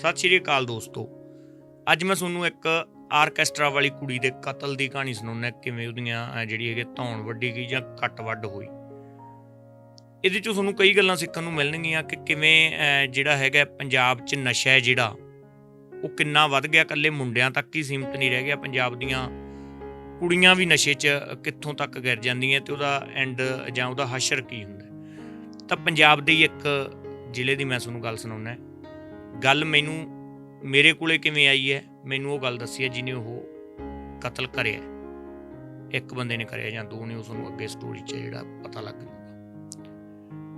ਸਤਿ ਸ਼੍ਰੀ ਅਕਾਲ ਦੋਸਤੋ। ਅੱਜ ਮੈਂ ਤੁਹਾਨੂੰ ਇੱਕ ਆਰਕੈਸਟਰਾ ਵਾਲੀ ਕੁੜੀ ਦੇ ਕਤਲ ਦੀ ਕਹਾਣੀ ਸੁਣਾਉਣਾ, ਕਿਵੇਂ ਉਹਦੀਆਂ ਜਿਹੜੀ ਹੈਗੇ ਧੌਣ ਵੱਡੀ ਗਈ ਜਾਂ ਕੱਟ ਵੱਡ ਹੋਈ। ਇਹਦੇ ਚੋਂ ਤੁਹਾਨੂੰ ਕਈ ਗੱਲਾਂ ਸਿੱਖਣ ਨੂੰ ਮਿਲਣਗੀਆਂ ਕਿ ਕਿਵੇਂ ਜਿਹੜਾ ਹੈਗਾ ਪੰਜਾਬ 'ਚ ਨਸ਼ਾ ਹੈ ਜਿਹੜਾ, ਉਹ ਕਿੰਨਾ ਵੱਧ ਗਿਆ, ਇਕੱਲੇ ਮੁੰਡਿਆਂ ਤੱਕ ਹੀ ਸੀਮਤ ਨਹੀਂ ਰਹਿ ਗਿਆ। ਪੰਜਾਬ ਦੀਆਂ ਕੁੜੀਆਂ ਵੀ ਨਸ਼ੇ 'ਚ ਕਿੱਥੋਂ ਤੱਕ ਗਿਰ ਜਾਂਦੀਆਂ ਤੇ ਉਹਦਾ ਐਂਡ ਜਾਂ ਉਹਦਾ ਹਸ਼ਰ ਕੀ ਹੁੰਦਾ। ਤਾਂ ਪੰਜਾਬ ਦੇ ਹੀ ਇੱਕ ਜ਼ਿਲ੍ਹੇ ਦੀ ਮੈਂ ਤੁਹਾਨੂੰ ਗੱਲ ਸੁਣਾਉਣਾ। ਗੱਲ ਮੈਨੂੰ, ਮੇਰੇ ਕੋਲੇ ਕਿਵੇਂ ਆਈ ਹੈ? ਮੈਨੂੰ ਉਹ ਗੱਲ ਦੱਸੀ ਹੈ ਜਿਹਨੇ ਉਹ ਕਤਲ ਕਰਿਆ ਇੱਕ ਬੰਦੇ ਨੇ ਕਰਿਆ ਜਾਂ ਦੋ ਨੇ ਉਸ ਨੂੰ ਅੱਗੇ ਸਟੋਰੀ 'ਚ ਜਿਹੜਾ ਪਤਾ ਲੱਗ ਜੂਗਾ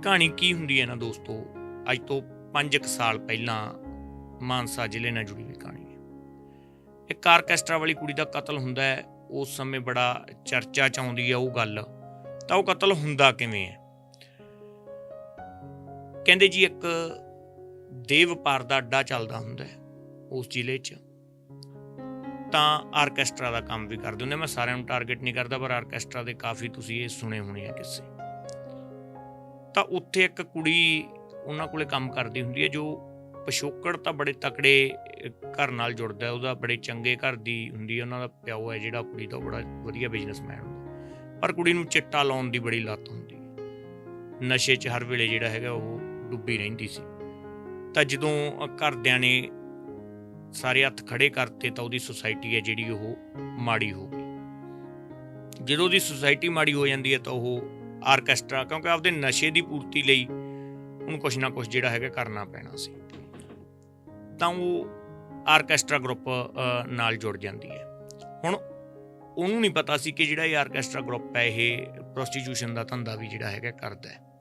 ਕਹਾਣੀ ਕੀ ਹੁੰਦੀ ਹੈ ਨਾ ਦੋਸਤੋ? ਅੱਜ ਤੋਂ 5 ਸਾਲ ਪਹਿਲਾਂ ਮਾਨਸਾ ਜ਼ਿਲ੍ਹੇ ਨਾਲ ਜੁੜੀ ਹੋਈ ਕਹਾਣੀ ਹੈ। ਇੱਕ ਆਰਕੈਸਟਰਾ ਵਾਲੀ ਕੁੜੀ ਦਾ ਕਤਲ ਹੁੰਦਾ ਹੈ। ਉਸ ਸਮੇਂ ਬੜਾ ਚਰਚਾ ਚ ਆਉਂਦੀ ਹੈ ਉਹ ਗੱਲ। ਤਾਂ ਉਹ ਕਤਲ ਹੁੰਦਾ ਕਿਵੇਂ ਹੈ? ਕਹਿੰਦੇ ਜੀ ਇੱਕ ਦੇਹ ਵਪਾਰ ਦਾ ਅੱਡਾ ਚੱਲਦਾ ਹੁੰਦਾ ਹੈ ਉਸ ਜ਼ਿਲ੍ਹੇ 'ਚ। ਤਾਂ ਆਰਕੈਸਟਰਾ ਦਾ ਕੰਮ ਵੀ ਕਰਦੇ ਹੁੰਦੇ ਮੈਂ ਸਾਰਿਆਂ ਨੂੰ ਟਾਰਗੇਟ ਨਹੀਂ ਕਰਦਾ, ਪਰ ਆਰਕੈਸਟਰਾ ਦੇ ਕਾਫੀ ਤੁਸੀਂ ਇਹ ਸੁਣੇ ਹੋਣੇ ਆ ਕਿਸੇ। ਤਾਂ ਉੱਥੇ ਇੱਕ ਕੁੜੀ ਉਹਨਾਂ ਕੋਲੇ ਕੰਮ ਕਰਦੀ ਹੁੰਦੀ ਹੈ, ਜੋ ਪਿਛੋਕੜ ਤਾਂ ਬੜੇ ਤਕੜੇ ਘਰ ਨਾਲ ਜੁੜਦਾ ਉਹਦਾ ਬੜੇ ਚੰਗੇ ਘਰ ਦੀ ਹੁੰਦੀ ਹੈ। ਉਹਨਾਂ ਦਾ ਪਿਓ ਹੈ ਜਿਹੜਾ ਕੁੜੀ ਦਾ ਉਹ ਬੜਾ ਵਧੀਆ ਬਿਜ਼ਨਸਮੈਨ ਹੁੰਦਾ ਪਰ ਕੁੜੀ ਨੂੰ ਚਿੱਟਾ ਲਾਉਣ ਦੀ ਬੜੀ ਲੱਤ ਹੁੰਦੀ ਹੈ। ਨਸ਼ੇ 'ਚ ਹਰ ਵੇਲੇ ਜਿਹੜਾ ਹੈਗਾ, ਉਹ ਡੁੱਬੀ ਰਹਿੰਦੀ ਸੀ। ਤਾਂ ਜਦੋਂ ਘਰਦਿਆਂ ਨੇ ਸਾਰੇ ਹੱਥ ਖੜੇ ਕਰਤੇ ਤਾਂ ਉਹਦੀ ਸੁਸਾਇਟੀ ਹੈ ਜਿਹੜੀ ਉਹ ਮਾੜੀ ਹੋ ਗਈ। ਜਦੋਂ ਉਹਦੀ ਸੁਸਾਇਟੀ ਮਾੜੀ ਹੋ ਜਾਂਦੀ ਹੈ ਤਾਂ ਉਹ ਆਰਕੈਸਟਰਾ ਕਿਉਂਕਿ ਆਪਦੇ ਨਸ਼ੇ ਦੀ ਪੂਰਤੀ ਲਈ ਉਹਨੂੰ ਕੁਛ ਨਾ ਕੁਛ ਜਿਹੜਾ ਹੈਗਾ ਕਰਨਾ ਪੈਣਾ ਸੀ। ਤਾਂ ਉਹ ਆਰਕੈਸਟਰਾ ਗਰੁੱਪ ਨਾਲ ਜੁੜ ਜਾਂਦੀ ਹੈ। ਹੁਣ ਉਹਨੂੰ ਨਹੀਂ ਪਤਾ ਸੀ ਕਿ ਜਿਹੜਾ ਇਹ ਆਰਕੈਸਟਰਾ ਗਰੁੱਪ ਹੈ, ਇਹ ਪ੍ਰੋਸਟੀਟਿਊਸ਼ਨ ਦਾ ਧੰਦਾ ਵੀ ਜਿਹੜਾ ਹੈਗਾ ਕਰਦਾ ਹੈ।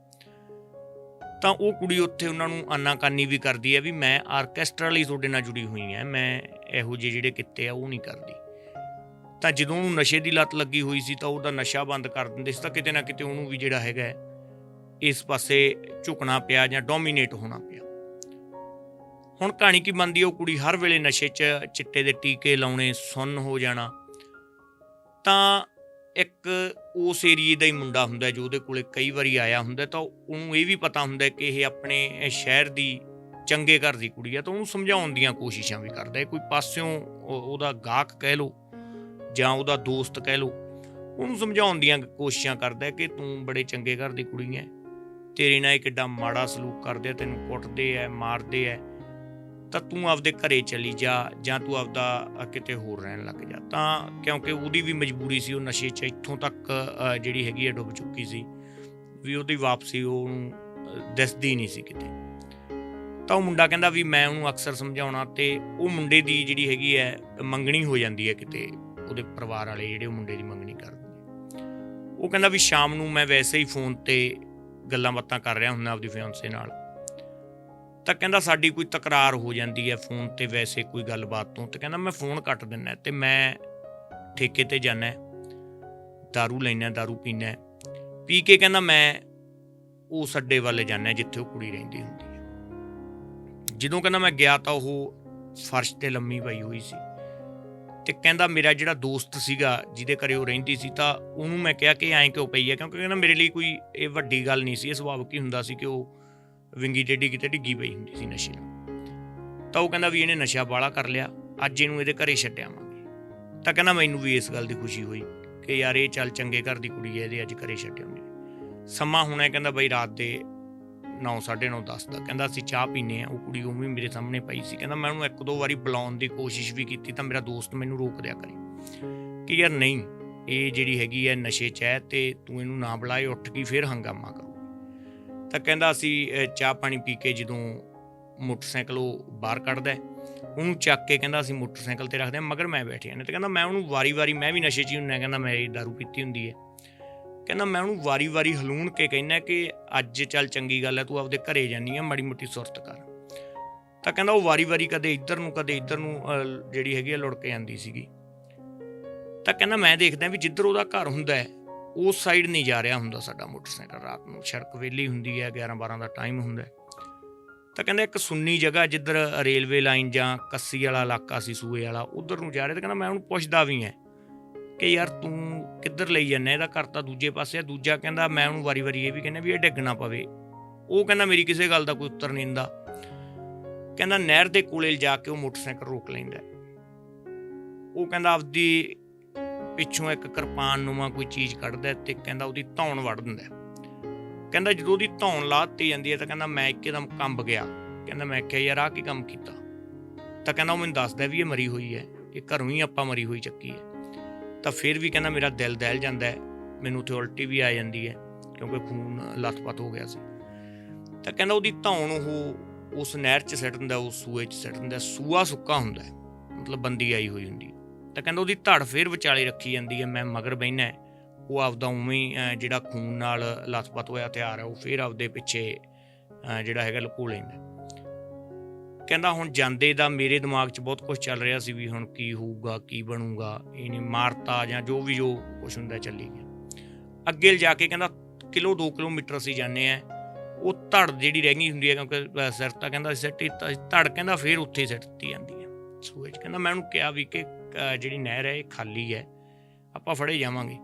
ਤਾਂ ਉਹ ਕੁੜੀ ਉੱਥੇ ਉਹਨਾਂ ਨੂੰ ਆਨਾਕਾਨੀ ਵੀ ਕਰਦੀ ਹੈ ਵੀ ਮੈਂ ਆਰਕੈਸਟਰਾ ਲਈ ਤੁਹਾਡੇ ਨਾਲ ਜੁੜੀ ਹੋਈ ਹਾਂ, ਮੈਂ ਇਹੋ ਜਿਹੇ ਜਿਹੜੇ ਕਿੱਤੇ ਆ ਉਹ ਨਹੀਂ ਕਰਦੀ। ਤਾਂ ਜਦੋਂ ਉਹਨੂੰ ਨਸ਼ੇ ਦੀ ਲਤ ਲੱਗੀ ਹੋਈ ਸੀ ਤਾਂ ਉਹਦਾ ਨਸ਼ਾ ਬੰਦ ਕਰ ਦਿੰਦੇ ਸੀ ਤਾਂ ਕਿਤੇ ਨਾ ਕਿਤੇ ਉਹਨੂੰ ਵੀ ਜਿਹੜਾ ਹੈਗਾ ਇਸ ਪਾਸੇ ਝੁਕਣਾ ਪਿਆ ਜਾਂ ਡੋਮੀਨੇਟ ਹੋਣਾ ਪਿਆ। ਹੁਣ ਕਹਾਣੀ ਕੀ ਬਣਦੀ ਉਹ ਕੁੜੀ ਹਰ ਵੇਲੇ ਨਸ਼ੇ 'ਚ ਚਿੱਟੇ ਦੇ ਟੀਕੇ ਲਾਉਣੇ ਸੁੰਨ ਹੋ ਜਾਣਾ। ਤਾਂ ਇੱਕ ਉਸ ਏਰੀਏ ਦਾ ਹੀ ਮੁੰਡਾ ਹੁੰਦਾ ਜੋ ਉਹਦੇ ਕੋਲੇ ਕਈ ਵਾਰੀ ਆਇਆ ਹੁੰਦਾ ਤਾਂ ਉਹਨੂੰ ਇਹ ਵੀ ਪਤਾ ਹੁੰਦਾ ਕਿ ਇਹ ਆਪਣੇ ਸ਼ਹਿਰ ਦੀ ਚੰਗੇ ਘਰ ਦੀ ਕੁੜੀ ਆ, ਤਾਂ ਉਹਨੂੰ ਸਮਝਾਉਣ ਦੀਆਂ ਕੋਸ਼ਿਸ਼ਾਂ ਵੀ ਕਰਦਾ ਹੈ। ਕੋਈ ਪਾਸਿਓਂ ਉਹਦਾ ਗਾਹਕ ਕਹਿ ਲੋ ਜਾਂ ਉਹਦਾ ਦੋਸਤ ਕਹਿ ਲੋ ਉਹਨੂੰ ਸਮਝਾਉਣ ਦੀਆਂ ਕੋਸ਼ਿਸ਼ਾਂ ਕਰਦਾ ਹੈ ਕਿ ਤੂੰ ਬੜੇ ਚੰਗੇ ਘਰ ਦੀ ਕੁੜੀ ਹੈ, ਤੇਰੇ ਨਾਲ ਇਹ ਕਿੱਡਾ ਮਾੜਾ ਸਲੂਕ ਕਰਦੇ ਆ, ਤੈਨੂੰ ਕੁੱਟਦੇ ਆ, ਮਾਰਦੇ ਆ ਤਾਂ ਤੂੰ ਆਪਦੇ ਘਰੇ ਚਲੀ ਜਾ ਜਾਂ ਤੂੰ ਆਪਦਾ ਕਿਤੇ ਹੋਰ ਰਹਿਣ ਲੱਗ ਜਾ। ਤਾਂ ਕਿਉਂਕਿ ਉਹਦੀ ਵੀ ਮਜਬੂਰੀ ਸੀ, ਉਹ ਨਸ਼ੇ 'ਚ ਇੱਥੋਂ ਤੱਕ ਜਿਹੜੀ ਹੈਗੀ ਹੈ ਡੁੱਬ ਚੁੱਕੀ ਸੀ ਵੀ ਉਹਦੀ ਵਾਪਸੀ ਉਹਨੂੰ ਦਿਸਦੀ ਨਹੀਂ ਸੀ ਕਿਤੇ। ਤਾਂ ਉਹ ਮੁੰਡਾ ਕਹਿੰਦਾ ਵੀ ਮੈਂ ਉਹਨੂੰ ਅਕਸਰ ਸਮਝਾਉਣਾ ਤੇ ਉਹ ਮੁੰਡੇ ਦੀ ਜਿਹੜੀ ਹੈਗੀ ਹੈ, ਮੰਗਣੀ ਹੋ ਜਾਂਦੀ ਹੈ ਕਿਤੇ, ਉਹਦੇ ਪਰਿਵਾਰ ਵਾਲੇ ਜਿਹੜੇ ਉਹ ਮੁੰਡੇ ਦੀ ਮੰਗਣੀ ਕਰਦੇ ਉਹ ਕਹਿੰਦਾ ਵੀ ਸ਼ਾਮ ਨੂੰ ਮੈਂ ਵੈਸੇ ਹੀ ਫੋਨ ਤੇ ਗੱਲਾਂ ਬਾਤਾਂ ਕਰ ਰਿਹਾ ਹੁੰਦਾ ਆਪਦੀ ਫਿਆਂਸੇ ਨਾਲ। ਤਾਂ ਕਹਿੰਦਾ ਸਾਡੀ ਕੋਈ ਤਕਰਾਰ ਹੋ ਜਾਂਦੀ ਹੈ ਫੋਨ ਤੇ ਵੈਸੇ ਕੋਈ ਗੱਲਬਾਤ ਤੋਂ ਤੇ ਕਹਿੰਦਾ ਮੈਂ ਫੋਨ ਕੱਟ ਦਿੰਨਾ ਤੇ ਮੈਂ ਠੇਕੇ ਤੇ ਜਾਣਾ दारू ਲੈਣਾ दारू ਪੀਣਾ ਪੀ ਕੇ ਕਹਿੰਦਾ ਮੈਂ ਉਸ ਅੱਡੇ ਵੱਲ ਜਾਣਾ ਜਿੱਥੇ ਉਹ ਕੁੜੀ ਰਹਿੰਦੀ ਹੁੰਦੀ ਹੈ ਜਦੋਂ ਕਹਿੰਦਾ ਮੈਂ ਗਿਆ ਤਾਂ ਉਹ ਫਰਸ਼ ਤੇ ਲੰਮੀ ਪਈ ਹੋਈ ਸੀ ਤੇ ਕਹਿੰਦਾ ਮੇਰਾ ਜਿਹੜਾ ਦੋਸਤ ਸੀਗਾ ਜਿਹਦੇ ਘਰੇ ਉਹ ਰਹਿੰਦੀ ਸੀ ਤਾਂ ਉਹਨੂੰ ਮੈਂ ਕਿਹਾ ਕਿ ਐਂ ਕਿਉਂ ਪਈ ਹੈ ਕਿਉਂਕਿ ਕਹਿੰਦਾ ਮੇਰੇ ਲਈ ਕੋਈ ਇਹ ਵੱਡੀ ਗੱਲ ਨਹੀਂ ਸੀ ਇਹ ਸੁਭਾਵਿਕ ਹੀ ਹੁੰਦਾ ਸੀ ਕਿ ਉਹ ਵਿੰਗੀ ਟੇਢੀ ਕਿਤੇ ਡਿੱਗੀ ਪਈ ਹੁੰਦੀ ਸੀ ਨਸ਼ੇ ਨਾਲ। ਤਾਂ ਉਹ ਕਹਿੰਦਾ ਵੀ ਇਹਨੇ ਨਸ਼ਾ ਬਾਲਾ ਕਰ ਲਿਆ, ਅੱਜ ਇਹਨੂੰ ਇਹਦੇ ਘਰੇ ਛੱਡਿਆਵਾਂਗੇ। ਤਾਂ ਕਹਿੰਦਾ ਮੈਨੂੰ ਵੀ ਇਸ ਗੱਲ ਦੀ ਖੁਸ਼ੀ ਹੋਈ ਕਿ ਯਾਰ ਇਹ ਚੱਲ ਚੰਗੇ ਘਰ ਦੀ ਕੁੜੀ ਹੈ, ਇਹਦੇ ਅੱਜ ਘਰੇ ਛੱਡਿਆਉਂਦੇ ਸਮਾਂ ਹੋਣਾ ਕਹਿੰਦਾ ਬਈ ਰਾਤ ਦੇ 9 9:30 10 ਦਾ ਕਹਿੰਦਾ ਅਸੀਂ ਚਾਹ ਪੀਨੇ ਆ ਉਹ ਕੁੜੀ ਉਹ ਵੀ ਮੇਰੇ ਸਾਹਮਣੇ ਪਈ ਸੀ। ਕਹਿੰਦਾ ਮੈਂ ਉਹਨੂੰ ਇੱਕ ਦੋ ਵਾਰੀ ਬੁਲਾਉਣ ਦੀ ਕੋਸ਼ਿਸ਼ ਵੀ ਕੀਤੀ ਤਾਂ ਮੇਰਾ ਦੋਸਤ ਮੈਨੂੰ ਰੋਕ ਦਿਆ ਕਰੇ। ਕਿ ਯਾਰ ਨਹੀਂ, ਇਹ ਜਿਹੜੀ ਹੈਗੀ ਹੈ ਨਸ਼ੇ 'ਚ ਹੈ ਤੇ ਤੂੰ ਇਹਨੂੰ ਨਾ ਬੁਲਾਏ, ਉੱਠ ਕੇ ਫਿਰ ਹੰਗਾਮਾ ਕਰ। ਤਾਂ ਕਹਿੰਦਾ ਅਸੀਂ ਚਾਹ ਪਾਣੀ ਪੀ ਕੇ ਜਦੋਂ ਮੋਟਰਸਾਈਕਲ ਉਹ ਬਾਹਰ ਕੱਢਦਾ ਉਹਨੂੰ ਚੱਕ ਕੇ ਕਹਿੰਦਾ ਅਸੀਂ ਮੋਟਰਸਾਈਕਲ ਤੇ ਰੱਖਦੇ ਹਾਂ, ਮਗਰ ਮੈਂ ਬੈਠਿਆ। ਨੇ ਤੇ ਕਹਿੰਦਾ ਮੈਂ ਉਹਨੂੰ ਵਾਰੀ-ਵਾਰੀ, ਮੈਂ ਵੀ ਨਸ਼ੇ 'ਚ ਹੀ ਹੁੰਦਾ ਕਹਿੰਦਾ ਮੈਂ दारू ਪੀਤੀ ਹੁੰਦੀ ਹੈ। ਕਹਿੰਦਾ ਮੈਂ ਉਹਨੂੰ ਵਾਰੀ-ਵਾਰੀ ਹਲੂਣ ਕੇ ਕਹਿੰਦਾ ਕਿ ਅੱਜ ਚੱਲ ਚੰਗੀ ਗੱਲ ਹੈ, ਤੂੰ ਆਪਦੇ ਘਰੇ ਜਾਨੀ ਆ ਮਾੜੀ ਮੋਟੀ ਸੁਰਤ ਕਰ। ਤਾਂ ਕਹਿੰਦਾ ਉਹ ਵਾਰੀ-ਵਾਰੀ ਕਦੇ ਇੱਧਰ ਨੂੰ, ਕਦੇ ਇੱਧਰ ਨੂੰ ਜਿਹੜੀ ਹੈਗੀ ਆ ਲੁੜ ਕੇ ਜਾਂਦੀ ਸੀਗੀ। ਤਾਂ ਕਹਿੰਦਾ ਮੈਂ ਦੇਖਦਾ ਵੀ ਜਿੱਧਰ ਉਹਦਾ ਘਰ ਹੁੰਦਾ ਹੈ ਉਸ ਸਾਈਡ ਨਹੀਂ ਜਾ ਰਿਹਾ ਹੁੰਦਾ ਸਾਡਾ ਮੋਟਰਸਾਈਕਲ। ਰਾਤ ਨੂੰ ਸੜਕ ਵੇਲੀ ਹੁੰਦੀ ਹੈ 11 12 ਦਾ ਟਾਈਮ ਹੁੰਦਾ ਤਾਂ ਕਹਿੰਦਾ ਇੱਕ ਸੁੰਨੀ ਜਗ੍ਹਾ ਜਿੱਧਰ ਰੇਲਵੇ ਲਾਈਨ ਜਾਂ ਕੱਸੀ ਵਾਲਾ ਇਲਾਕਾ ਸੀ, ਸੂਏ ਵਾਲਾ, ਉਧਰ ਨੂੰ ਜਾ ਰਿਹਾ। ਤਾਂ ਕਹਿੰਦਾ ਮੈਂ ਉਹਨੂੰ ਪੁੱਛਦਾ ਵੀ ਐ ਕਿ ਯਾਰ ਤੂੰ ਕਿੱਧਰ ਲਈ ਜਾਂਦਾ ਇਹਦਾ ਘਰ ਤਾਂ ਦੂਜੇ ਪਾਸੇ ਆ ਦੂਜਾ ਕਹਿੰਦਾ ਮੈਂ ਉਹਨੂੰ ਵਾਰੀ-ਵਾਰੀ ਇਹ ਵੀ ਕਹਿੰਦਾ ਵੀ ਇਹ ਡਿੱਗ ਨਾ ਪਵੇ। ਉਹ ਕਹਿੰਦਾ ਮੇਰੀ ਕਿਸੇ ਗੱਲ ਦਾ ਕੋਈ ਉੱਤਰ ਨਹੀਂ ਦਿੰਦਾ। ਕਹਿੰਦਾ ਨਹਿਰ ਦੇ ਕੋਲੇ ਜਾ ਕੇ ਉਹ ਮੋਟਰਸਾਈਕਲ ਰੋਕ ਲੈਂਦਾ ਉਹ ਕਹਿੰਦਾ ਆਪਦੀ ਪਿੱਛੋਂ ਇੱਕ ਕਿਰਪਾਨ ਨੂੰਮਾ ਕੋਈ ਚੀਜ਼ ਕੱਢਦਾ ਹੈ ਤੇ ਕਹਿੰਦਾ ਉਹਦੀ ਧੌਣ ਵੜ ਦਿੰਦਾ ਕਹਿੰਦਾ ਜਦੋਂ ਉਹਦੀ ਧੌਣ ਲਾਤੀ ਜਾਂਦੀ ਹੈ ਤਾਂ ਕਹਿੰਦਾ ਮੈਂ ਇੱਕਦਮ ਕੰਬ ਗਿਆ। ਕਹਿੰਦਾ ਮੈਂ ਕਿਹਾ, ਯਾਰ, ਆਹ ਕੀ ਕੰਮ ਕੀਤਾ? ਤਾਂ ਕਹਿੰਦਾ ਉਹ ਮੈਨੂੰ ਦੱਸਦਾ ਵੀ ਇਹ ਮਰੀ ਹੋਈ ਹੈ ਇਹ ਘਰੋਂ ਹੀ ਆਪਾਂ ਮਰੀ ਹੋਈ ਚੱਕੀ ਹੈ। ਤਾਂ ਫਿਰ ਵੀ ਕਹਿੰਦਾ ਮੇਰਾ ਦਿਲ ਦਹਿਲ ਜਾਂਦਾ ਹੈ, ਮੈਨੂੰ ਉੱਥੇ ਉਲਟੀ ਵੀ ਆ ਜਾਂਦੀ ਹੈ, ਕਿਉਂਕਿ ਖੂਨ ਲੱਥਪੱਥ ਹੋ ਗਿਆ ਸੀ। ਤਾਂ ਕਹਿੰਦਾ ਉਹਦੀ ਧੌਣ ਉਹ ਉਸ ਨਹਿਰ 'ਚ ਸਿੱਟ ਦਿੰਦਾ, ਉਸ ਸੂਏ 'ਚ ਸਿੱਟ ਦਿੰਦਾ, ਸੂਆ ਸੁੱਕਾ ਹੁੰਦਾ ਮਤਲਬ ਬੰਦੀ ਆਈ ਹੋਈ ਹੁੰਦੀ ਤਾਂ ਕਹਿੰਦਾ ਉਹਦੀ ਧੜ ਫੇਰ ਵਿਚਾਲੇ ਰੱਖੀ ਜਾਂਦੀ ਹੈ, ਮੈਂ ਮਗਰ ਬਹਿਨਾ ਉਹ ਆਪਦਾ ਉਵੇਂ ਹੀ ਜਿਹੜਾ ਖੂਨ ਨਾਲ ਲੱਥਪੱਥ ਹੋਇਆ ਹਥਿਆਰ ਹੈ, ਉਹ ਫੇਰ ਆਪਦੇ ਪਿੱਛੇ ਜਿਹੜਾ ਹੈਗਾ ਲੁਕੋ ਲੈਂਦਾ ਕਹਿੰਦਾ ਹੁਣ ਜਾਂਦੇ ਦਾ ਮੇਰੇ ਦਿਮਾਗ 'ਚ ਬਹੁਤ ਕੁਝ ਚੱਲ ਰਿਹਾ ਸੀ ਵੀ ਹੁਣ ਕੀ ਹੋਊਗਾ, ਕੀ ਬਣੂਗਾ, ਇਹਨੇ ਮਾਰਤਾ ਜਾਂ ਜੋ ਵੀ ਜੋ ਕੁਝ ਹੁੰਦਾ ਚੱਲੀ ਗਿਆ। ਅੱਗੇ ਜਾ ਕੇ ਕਹਿੰਦਾ ਕਿਲੋ 2 ਕਿਲੋਮੀਟਰ ਅਸੀਂ ਜਾਂਦੇ ਆ ਉਹ ਧੜ ਜਿਹੜੀ ਰਹਿ ਗਈ ਹੁੰਦੀ ਹੈ, ਕਿਉਂਕਿ ਸਿਰ ਤਾਂ ਕਹਿੰਦਾ ਸਿੱਟੀ, ਧੜ ਕਹਿੰਦਾ ਫੇਰ ਉੱਥੇ ਸਿੱਟ ਦਿੱਤੀ ਜਾਂਦੀ ਹੈ। ਸੂਏ 'ਚ ਕਹਿੰਦਾ ਮੈਂ ਉਹਨੂੰ ਕਿਹਾ ਵੀ ਕਿ ਜਿਹੜੀ ਨਹਿਰ ਹੈ ਇਹ ਖਾਲੀ ਹੈ। ਆਪਾਂ ਫੜੇ ਜਾਵਾਂਗੇ।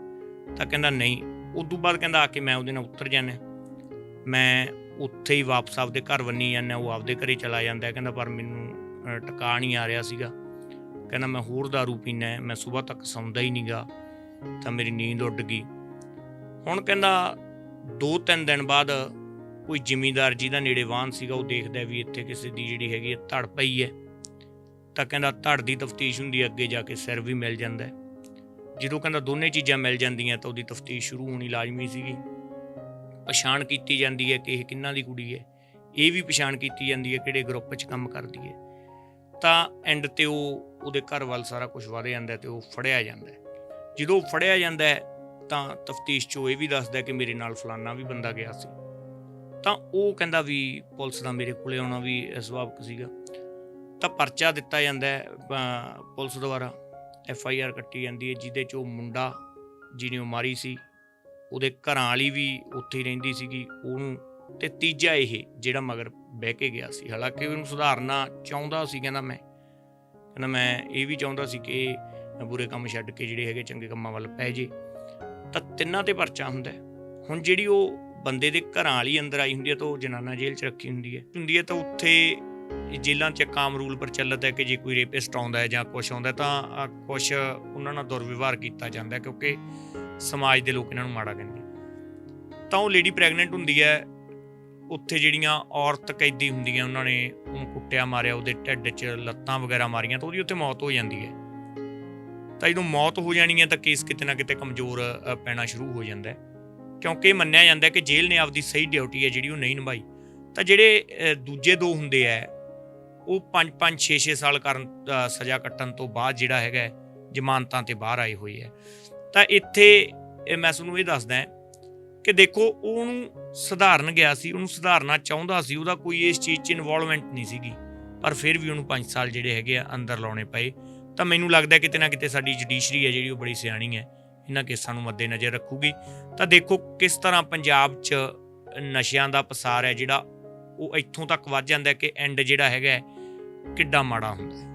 ਤਾਂ ਕਹਿੰਦਾ ਨਹੀਂ। ਉਦੋਂ ਬਾਅਦ ਕਹਿੰਦਾ ਆ ਕੇ ਮੈਂ ਉਹਦੇ ਨਾਲ ਉਤਰ ਜਾਂਦਾ ਮੈਂ ਉੱਥੇ ਹੀ ਵਾਪਸ ਆਪਦੇ ਘਰ ਵੰਨੀ ਜਾਂਦਾ ਉਹ ਆਪਦੇ ਘਰੇ ਚਲਾ ਜਾਂਦਾ ਕਹਿੰਦਾ ਪਰ ਮੈਨੂੰ ਅਹ, ਟਿਕਾ ਨਹੀਂ ਆ ਰਿਹਾ ਸੀਗਾ। ਕਹਿੰਦਾ ਮੈਂ ਹੋਰ दारू ਪੀਣਾ ਮੈਂ ਸਵੇਰ ਤੱਕ ਸੌਂਦਾ ਹੀ ਨਹੀਂਗਾ। ਤਾਂ ਮੇਰੀ ਨੀਂਦ ਉੱਡ ਗਈ। ਹੁਣ ਕਹਿੰਦਾ ਦੋ ਤਿੰਨ ਦਿਨ ਬਾਅਦ ਕੋਈ ਜ਼ਿਮੀਂਦਾਰ ਜਿਹਦਾ ਨੇੜੇ ਵਾਹਨ ਸੀਗਾ ਉਹ ਦੇਖਦਾ ਵੀ ਇੱਥੇ ਕਿਸੇ ਦੀ ਜਿਹੜੀ ਹੈਗੀ ਹੈ ਧੜ ਪਈ ਹੈ। ਤਾਂ ਕਹਿੰਦਾ ਧੜ ਦੀ ਤਫਤੀਸ਼ ਹੁੰਦੀ ਹੈ ਅੱਗੇ ਜਾ ਕੇ ਸਿਰ ਵੀ ਮਿਲ ਜਾਂਦਾ ਜਦੋਂ ਕਹਿੰਦਾ ਦੋਨੇ ਚੀਜ਼ਾਂ ਮਿਲ ਜਾਂਦੀਆਂ ਤਾਂ ਉਹਦੀ ਤਫਤੀਸ਼ ਸ਼ੁਰੂ ਹੋਣੀ ਲਾਜ਼ਮੀ ਸੀਗੀ। ਪਛਾਣ ਕੀਤੀ ਜਾਂਦੀ ਹੈ ਕਿ ਇਹ ਕਿੰਨਾਂ ਦੀ ਕੁੜੀ ਹੈ। ਇਹ ਵੀ ਪਛਾਣ ਕੀਤੀ ਜਾਂਦੀ ਹੈ ਕਿਹੜੇ ਗਰੁੱਪ 'ਚ ਕੰਮ ਕਰਦੀ ਹੈ। ਤਾਂ ਐਂਡ ਤੇ ਉਹ, ਉਹਦੇ ਘਰ ਵੱਲ ਸਾਰਾ ਕੁਝ ਵਧ ਜਾਂਦਾ ਹੈ ਤੇ ਉਹ ਫੜਿਆ ਜਾਂਦਾ ਜਦੋਂ ਉਹ ਫੜਿਆ ਜਾਂਦਾ ਤਾਂ ਤਫਤੀਸ਼ 'ਚ ਇਹ ਵੀ ਦੱਸਦਾ ਕਿ ਮੇਰੇ ਨਾਲ ਫਲਾਨਾ ਵੀ ਬੰਦਾ ਗਿਆ ਸੀ। ਤਾਂ ਉਹ ਕਹਿੰਦਾ ਵੀ ਪੁਲਿਸ ਦਾ ਮੇਰੇ ਕੋਲੇ ਆਉਣਾ ਵੀ ਸੁਭਾਵਿਕ ਸੀਗਾ। ਤਾਂ ਪਰਚਾ ਦਿੱਤਾ ਜਾਂਦਾ ਹੈ ਪੁਲਿਸ ਦੁਆਰਾ। ਐਫ ਆਈ ਆਰ ਕੱਟੀ ਜਾਂਦੀ ਹੈ, ਜਿਹਦੇ 'ਚ ਉਹ ਮੁੰਡਾ ਜਿਹਨੇ ਉਹ ਮਾਰੀ ਸੀ, ਉਹਦੇ ਘਰਾਂ ਵਾਲੀ ਵੀ ਉੱਥੇ ਹੀ ਰਹਿੰਦੀ ਸੀਗੀ, ਉਹਨੂੰ ਤੇ ਤੀਜਾ ਇਹ, ਜਿਹੜਾ ਮਗਰ ਬਹਿ ਕੇ ਗਿਆ ਸੀ। ਹਾਲਾਂਕਿ ਉਹਨੂੰ ਸੁਧਾਰਨਾ ਚਾਹੁੰਦਾ ਸੀ, ਕਹਿੰਦਾ ਮੈਂ। ਕਹਿੰਦਾ ਮੈਂ ਇਹ ਵੀ ਚਾਹੁੰਦਾ ਸੀ ਕਿ ਬੁਰੇ ਕੰਮ ਛੱਡ ਕੇ ਜਿਹੜੇ ਹੈਗੇ ਚੰਗੇ ਕੰਮਾਂ ਵੱਲ ਪੈ ਜੇ। ਤਾਂ ਤਿੰਨਾਂ ਤੇ ਪਰਚਾ ਹੁੰਦਾ ਹੁਣ ਜਿਹੜੀ ਉਹ ਬੰਦੇ ਦੇ ਘਰਾਂ ਵਾਲੀ ਅੰਦਰ ਆਈ ਹੁੰਦੀ ਹੈ, ਤਾਂ ਉਹ ਜਨਾਨਾ ਜੇਲ੍ਹ 'ਚ ਰੱਖੀ ਹੁੰਦੀ ਹੈ। ਹੁੰਦੀ ਹੈ ਤਾਂ ਉੱਥੇ ਜੇਲਾਂ 'ਚ ਇੱਕ ਆਮ ਰੂਲ ਪ੍ਰਚਲਿਤ ਹੈ ਕਿ ਜੇ ਕੋਈ ਰੇਪਿਸਟ ਆਉਂਦਾ ਹੈ ਜਾਂ ਕੁਛ ਆਉਂਦਾ ਤਾਂ ਕੁਝ ਉਹਨਾਂ ਨਾਲ ਦੁਰਵਿਵਹਾਰ ਕੀਤਾ ਜਾਂਦਾ ਕਿਉਂਕਿ ਸਮਾਜ ਦੇ ਲੋਕ ਇਹਨਾਂ ਨੂੰ ਮਾੜਾ ਕਹਿੰਦੇ ਤਾਂ ਉਹ ਲੇਡੀ ਪ੍ਰੈਗਨੈਂਟ ਹੁੰਦੀ ਹੈ, ਉੱਥੇ ਜਿਹੜੀਆਂ ਔਰਤ ਕੈਦੀ ਹੁੰਦੀਆਂ, ਉਹਨਾਂ ਨੇ ਉਹਨੂੰ ਕੁੱਟਿਆ, ਮਾਰਿਆ, ਉਹਦੇ ਢਿੱਡ 'ਚ ਲੱਤਾਂ ਵਗੈਰਾ ਮਾਰੀਆਂ ਤਾਂ ਉਹਦੀ ਉੱਥੇ ਮੌਤ ਹੋ ਜਾਂਦੀ ਹੈ। ਤਾਂ ਜਦੋਂ ਮੌਤ ਹੋ ਜਾਣੀ ਹੈ ਤਾਂ ਕੇਸ ਕਿਤੇ ਨਾ ਕਿਤੇ ਕਮਜ਼ੋਰ ਪੈਣਾ ਸ਼ੁਰੂ ਹੋ ਜਾਂਦਾ ਹੈ। ਕਿਉਂਕਿ ਇਹ ਮੰਨਿਆ ਜਾਂਦਾ ਹੈ ਕਿ ਜੇਲ੍ਹ ਨੇ ਆਪਦੀ ਸਹੀ ਡਿਊਟੀ ਹੈ ਜਿਹੜੀ ਉਹ ਨਹੀਂ ਨਿਭਾਈ। ਤਾਂ ਜਿਹੜੇ ਦੂਜੇ ਦੋ ਹੁੰਦੇ ਆ ਉਹ 5 5 6 6 ਸਾਲ ਕਰਨ ਸਜ਼ਾ ਕੱਟਣ ਤੋਂ ਬਾਅਦ ਜਿਹੜਾ ਹੈਗਾ ਜ਼ਮਾਨਤਾਂ ਤੇ ਬਾਹਰ ਆਏ ਹੋਏ ਹੈ। ਤਾਂ ਇੱਥੇ ਮੈਂ ਤੁਹਾਨੂੰ ਇਹ ਦੱਸਦਾ ਕਿ ਦੇਖੋ, ਉਹਨੂੰ ਸੁਧਾਰਨ ਗਿਆ ਸੀ, ਉਹਨੂੰ ਸੁਧਾਰਨਾ ਚਾਹੁੰਦਾ ਸੀ, ਉਹਦਾ ਕੋਈ ਇਸ ਚੀਜ਼ 'ਚ ਇਨਵੋਲਵਮੈਂਟ ਨਹੀਂ ਸੀਗੀ। ਪਰ ਫਿਰ ਵੀ ਉਹਨੂੰ 5 ਸਾਲ ਜਿਹੜੇ ਹੈਗੇ ਆ ਅੰਦਰ ਲਾਉਣੇ ਪਏ। ਤਾਂ ਮੈਨੂੰ ਲੱਗਦਾ ਕਿਤੇ ਨਾ ਕਿਤੇ ਸਾਡੀ ਜੁਡੀਸ਼ਰੀ ਹੈ ਜਿਹੜੀ ਉਹ ਬੜੀ ਸਿਆਣੀ ਹੈ। ਇਹਨਾਂ ਕੇਸਾਂ ਨੂੰ ਮੱਦੇਨਜ਼ਰ ਰੱਖੂਗੀ। ਤਾਂ ਦੇਖੋ ਕਿਸ ਤਰ੍ਹਾਂ ਪੰਜਾਬ 'ਚ ਨਸ਼ਿਆਂ ਦਾ ਪਸਾਰ ਹੈ ਜਿਹੜਾ, ਉਹ ਇੱਥੋਂ ਤੱਕ ਵੱਧ ਜਾਂਦਾ ਕਿ ਐਂਡ ਜਿਹੜਾ ਹੈਗਾ ਕਿੱਡਾ ਮਾੜਾ ਹੁੰਦਾ।